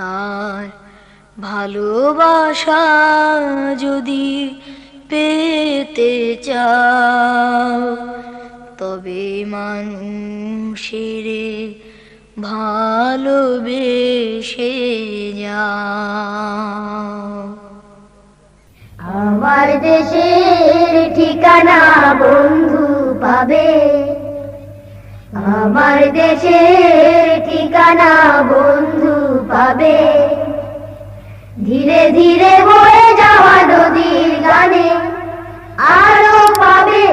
তার ভালোবাসা যদি পেতে চাও, তবে মানুষের ভালোবেসে যাও। আমার দেশের ঠিকানা বন্ধু পাবে। আমার দেশের ঠিকানা পাবে ধীরে ধীরে বয়ে যাওয়া নদীর গানে আরও পাবে।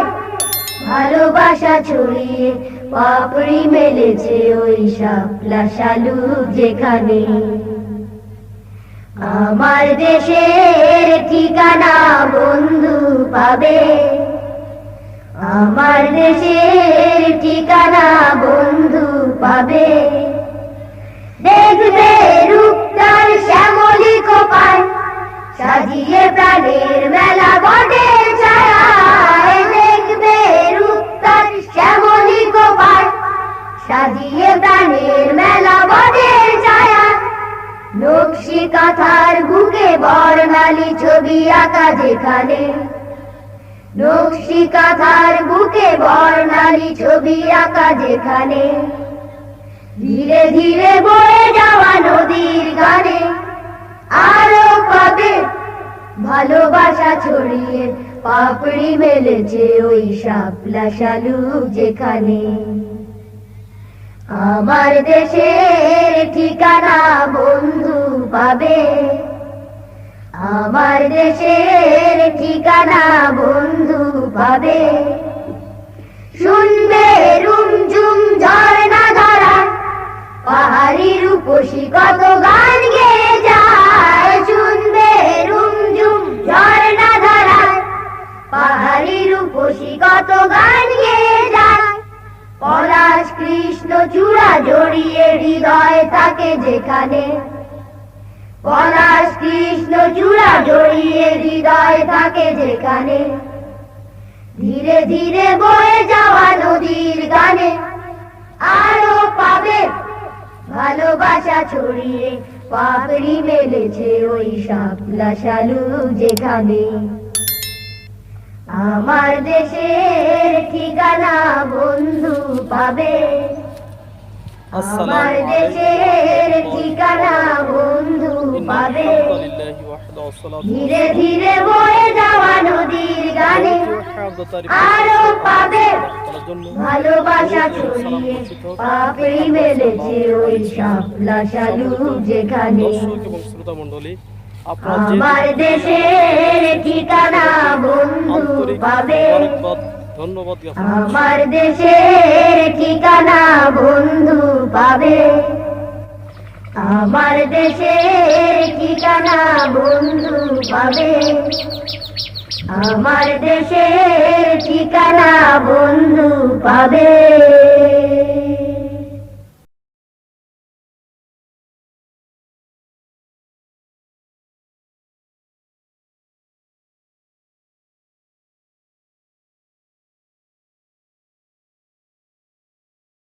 ভালোবাসা ছড়িয়ে পাপড়ি মেলেছে ওই শাপলা শালু যেখানে। আমার দেশের ঠিকানা বন্ধু পাবে। আমার দেশের ঠিকানা বন্ধু পাবে। সাজিয়ে প্রাণের মেলা কোপায় সাজিয়ে প্রাণের মেলা ছায়া। নকশি কাঁথার বুকে বর্ণালী ছবি আঁকা যেখানে, নকশি বুকে বর্ণালী ছবি আঁকা যেখানে। ধীরে ধীরে বয়ে যাওয়া নদীর ছড়িয়ে পাপড়ি মেলেছে ওই শাপলা শালু যেখানে। আমার দেশের ঠিকানা বন্ধু পাবে। আমার দেশের ঠিকানা বন্ধু পাবে। শুনবে রুমঝুম ঝর্ণা ধরা পাহাড়ি রূপসী কত গান গেয়ে রূপসী কত গান গেয়ে যায়। পলাশ কৃষ্ণ চূড়া জড়িয়ে হৃদয় থাকে যেখানে। পলাশ কৃষ্ণ চূড়া জড়িয়ে হৃদয় থাকে যেখানে। ধীরে ধীরে বয়ে যাওয়া নদীর গানে। আরও পাবে, ভালোবাসা ছড়িয়ে পাপড়ি মেলেছে ওই শাপলা শালু যেখানে। আমার দেশের ঠিকানা বন্ধু পাবে। আমার দেশের ঠিকানা বন্ধু পাবে। ধীরে ধীরে বয়ে যাওয়া নদীর গানে। আরও পাবে। ভালোবাসা ছড়িয়ে পাপড়ি মেলেছে ওই শাপলা শালু যেখানে। শ্রোতা যে আমার দেশের ঠিকানা বন্ধু পাবে। ধন্যবাদ আমার দেশের ঠিকানা বন্ধু পাবে। আমার দেশের ঠিকানা বন্ধু পাবে। আমার দেশের ঠিকানা বন্ধু পাবে।